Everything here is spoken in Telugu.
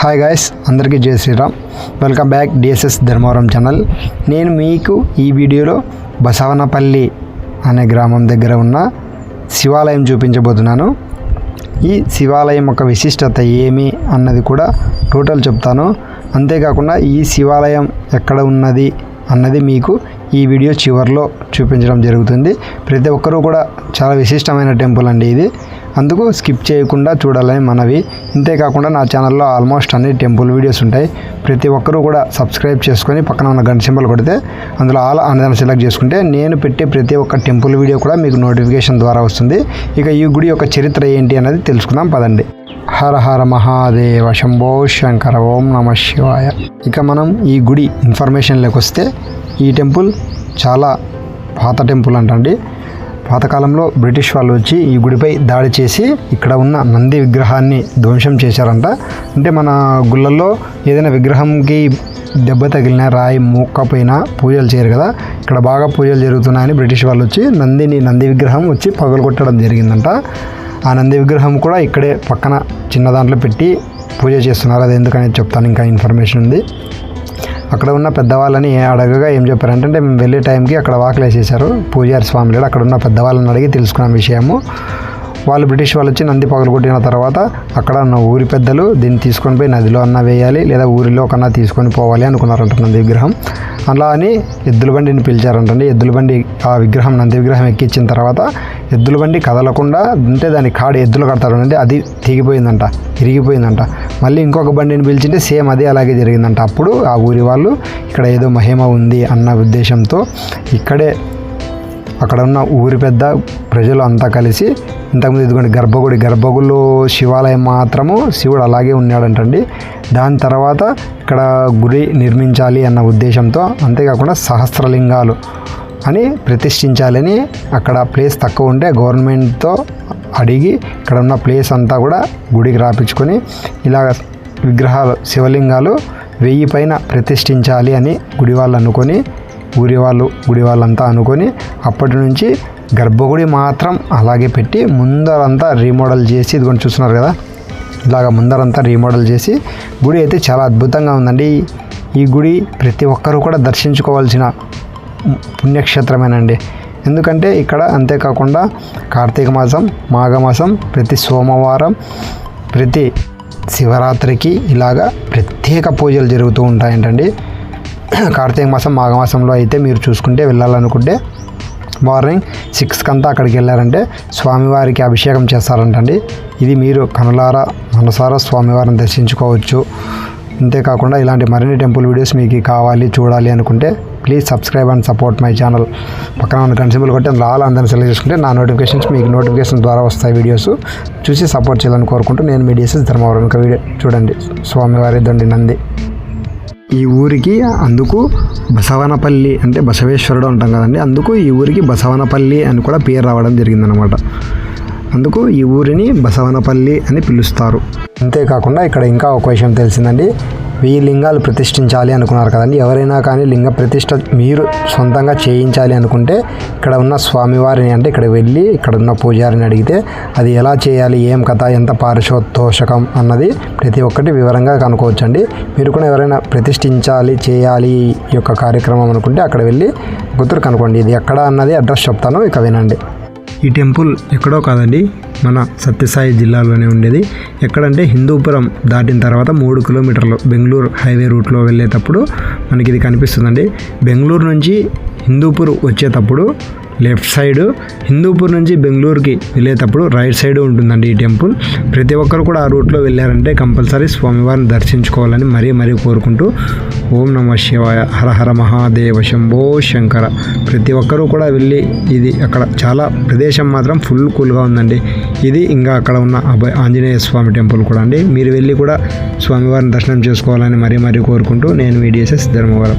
హాయ్ గాయస్ అందరికీ Jaya Sriram. Welcome back DSS Dharmavaram channel నేను మీకు ఈ వీడియోలో బసవనపల్లి అనే గ్రామం దగ్గర ఉన్న శివాలయం చూపించబోతున్నాను. ఈ శివాలయం యొక్క విశిష్టత ఏమి అన్నది కూడా టోటల్ చెప్తాను. అంతేకాకుండా ఈ శివాలయం ఎక్కడ ఉన్నది అన్నది మీకు ఈ వీడియో చివరిలో చూపించడం జరుగుతుంది. ప్రతి ఒక్కరూ కూడా చాలా విశిష్టమైన టెంపుల్ అండి ఇది. అందుకు స్కిప్ చేయకుండా చూడాలని మనవి. ఇంతేకాకుండా నా ఛానల్లో ఆల్మోస్ట్ అన్ని టెంపుల్ వీడియోస్ ఉంటాయి. ప్రతి ఒక్కరూ కూడా సబ్స్క్రైబ్ చేసుకొని పక్కన ఉన్న గంట సింబల్ కొడితే అందులో ఆల్ అన్నదాన్ని సెలెక్ట్ చేసుకుంటే నేను పెట్టే ప్రతి ఒక్క టెంపుల్ వీడియో కూడా మీకు నోటిఫికేషన్ ద్వారా వస్తుంది. ఇక ఈ గుడి యొక్క చరిత్ర ఏంటి అనేది తెలుసుకుందాం పదండి. హర హర మహాదేవ శంభో శంకర ఓం నమ శివాయ. ఇక మనం ఈ గుడి ఇన్ఫర్మేషన్లోకి వస్తే ఈ టెంపుల్ చాలా పాత టెంపుల్ అంటండి. పాతకాలంలో బ్రిటిష్ వాళ్ళు వచ్చి ఈ గుడిపై దాడి చేసి ఇక్కడ ఉన్న నంది విగ్రహాన్ని ధ్వంసం చేశారంట. అంటే మన గుళ్ళల్లో ఏదైనా విగ్రహంకి దెబ్బ తగిలిన రాయి మూక్కపోయినా పూజలు చేయరు కదా. ఇక్కడ బాగా పూజలు జరుగుతున్నాయని బ్రిటిష్ వాళ్ళు వచ్చి నందిని నంది విగ్రహం వచ్చి పగలగొట్టడం జరిగిందంట. ఆ నంది విగ్రహం కూడా ఇక్కడే పక్కన చిన్న దాంట్లో పెట్టి పూజ చేస్తున్నారు. అది ఎందుకనేది చెప్తాను ఇంకా ఇన్ఫర్మేషన్ ఉంది. అక్కడ ఉన్న పెద్దవాళ్ళని అడగగా ఏం చెప్పారంటే అంటే మేము వెళ్ళే టైంకి అక్కడ వాకిలేసేసారు పూజారి స్వామి లేడు అక్కడ ఉన్న పెద్దవాళ్ళని అడిగి తెలుసుకున్న విషయము. వాళ్ళు బ్రిటిష్ వాళ్ళు వచ్చి నంది పగలగొట్టిన తర్వాత అక్కడ ఉన్న ఊరి పెద్దలు దీన్ని తీసుకొని పోయి నదిలో అన్న వేయాలి లేదా ఊరిలో ఒకన్నా తీసుకొని పోవాలి అనుకున్నారంట నంది విగ్రహం. అలా అని ఎద్దుల బండిని పిలిచారంటండి. ఎద్దుల బండి ఆ విగ్రహం నంది విగ్రహం ఎక్కించిన తర్వాత ఎద్దుల బండి కదలకుండా అంటే దాని కాడి ఎద్దులు కడతారు అంటే అది తెగిపోయిందంట ఇరిగిపోయిందంట మళ్ళీ ఇంకొక బండిని పిలిచింటే సేమ్ అదే అలాగే జరిగిందంట. అప్పుడు ఆ ఊరి వాళ్ళు ఇక్కడ ఏదో మహిమ ఉంది అన్న ఉద్దేశంతో ఇక్కడే అక్కడ ఉన్న ఊరి పెద్ద ప్రజలు అంతా కలిసి ఇంతకుముందు ఇదిగోండి గర్భగుడి గర్భగుడిలో శివాలయం మాత్రము శివుడు అలాగే ఉన్నాడంటండి. దాని తర్వాత ఇక్కడ గుడి నిర్మించాలి అన్న ఉద్దేశంతో అంతేకాకుండా సహస్రలింగాలు అని ప్రతిష్ఠించాలని అక్కడ ప్లేస్ తక్కువ ఉంటే గవర్నమెంట్తో అడిగి ఇక్కడ ఉన్న ప్లేస్ అంతా కూడా గుడికి రాపించుకొని ఇలా విగ్రహాలు శివలింగాలు వెయ్యి పైన ప్రతిష్ఠించాలి అని గుడి వాళ్ళు అనుకొని ఊరి వాళ్ళు గుడి వాళ్ళంతా అనుకొని అప్పటి నుంచి గర్భగుడి మాత్రం అలాగే పెట్టి ముందరంతా రీమోడల్ చేసి ఇదిగోండి చూస్తున్నారు కదా ఇలాగ ముందరంతా రీమోడల్ చేసి గుడి అయితే చాలా అద్భుతంగా ఉందండి. ఈ గుడి ప్రతి ఒక్కరూ కూడా దర్శించుకోవాల్సిన పుణ్యక్షేత్రమేనండి. ఎందుకంటే ఇక్కడ అంతేకాకుండా కార్తీక మాసం మాఘమాసం ప్రతి సోమవారం ప్రతి శివరాత్రికి ఇలాగా ప్రత్యేక పూజలు జరుగుతూ ఉంటాయంటండి. కార్తీక మాసం మాఘమాసంలో అయితే మీరు చూసుకుంటే వెళ్ళాలనుకుంటే మార్నింగ్ సిక్స్కి అంతా అక్కడికి వెళ్ళారంటే స్వామివారికి అభిషేకం చేస్తారంటండి. ఇది మీరు కనులారా మనసారా స్వామివారిని దర్శించుకోవచ్చు. అంతేకాకుండా ఇలాంటి మరిన్ని టెంపుల్ వీడియోస్ మీకు కావాలి చూడాలి అనుకుంటే please subscribe and support my channel. పక్కన ఉన్న కన్సిబుల్ కొట్టి అందులో ఆల్ అందరిని సెలెక్ట్ చేసుకుంటే నా నోటిఫికేషన్స్ మీకు నోటిఫికేషన్ ద్వారా వస్తాయి వీడియోస్. చూసి సపోర్ట్ చేయాలని కోరుకుంటూ నేను మీ డిఎస్ఎస్ ధర్మవరం. ఇంకా వీడియో చూడండి. స్వామివారి దండి నంది. ఈ ఊరికి అందుకు బసవనపల్లి అంటే బసవేశ్వరుడు అంటాం కదండి. అందుకు ఈ ఊరికి బసవనపల్లి అని కూడా పేరు రావడం జరిగిందనమాట అందుకు ఈ ఊరిని బసవనపల్లి అని పిలుస్తారు. అంతేకాకుండా ఇక్కడ ఇంకా ఒక విషయం తెలిసిందండి. వెయ్యి లింగాలు ప్రతిష్ఠించాలి అనుకున్నారు కదండి. ఎవరైనా కానీ లింగ ప్రతిష్ట మీరు సొంతంగా చేయించాలి అనుకుంటే ఇక్కడ ఉన్న స్వామివారిని అంటే ఇక్కడ వెళ్ళి ఇక్కడ ఉన్న పూజారిని అడిగితే అది ఎలా చేయాలి ఏం కథ ఎంత పారిశోతోషకం అన్నది ప్రతి ఒక్కటి వివరంగా కనుక్కోవచ్చండి. మీరు కూడా ఎవరైనా ప్రతిష్ఠించాలి చేయాలి ఈ యొక్క కార్యక్రమం అనుకుంటే అక్కడ వెళ్ళి గుర్తురు కనుక్కోండి. ఇది ఎక్కడ అన్నది అడ్రస్ చెప్తాను ఇక వినండి. ఈ టెంపుల్ ఎక్కడో కాదండి మన సత్యసాయి జిల్లాలోనే ఉండేది. ఎక్కడంటే హిందూపురం దాటిన తర్వాత మూడు కిలోమీటర్లు బెంగళూరు హైవే రూట్లో వెళ్ళేటప్పుడు మనకి ఇది కనిపిస్తుందండి. బెంగళూరు నుంచి హిందూపూర్ వచ్చేటప్పుడు లెఫ్ట్ సైడ్ హిందూపూర్ నుంచి బెంగళూరుకి వెళ్ళేటప్పుడు రైట్ సైడ్ ఉంటుందండి ఈ టెంపుల్. ప్రతి ఒక్కరు కూడా ఆ రూట్లో వెళ్ళారంటే కంపల్సరీ స్వామివారిని దర్శించుకోవాలని మరీ మరీ కోరుకుంటూ ఓం నమ శివాయ హర హర మహాదేవ శంభో శంకర. ప్రతి ఒక్కరూ కూడా వెళ్ళి ఇది అక్కడ చాలా ప్రదేశం మాత్రం ఫుల్ కూల్గా ఉందండి. ఇది ఇంకా అక్కడ ఉన్న అభయ ఆంజనేయ స్వామి టెంపుల్ కూడా అండి. మీరు వెళ్ళి కూడా స్వామివారిని దర్శనం చేసుకోవాలని మరీ మరీ కోరుకుంటూ నేను మీ డిఎస్ఎస్ ధర్మవరం.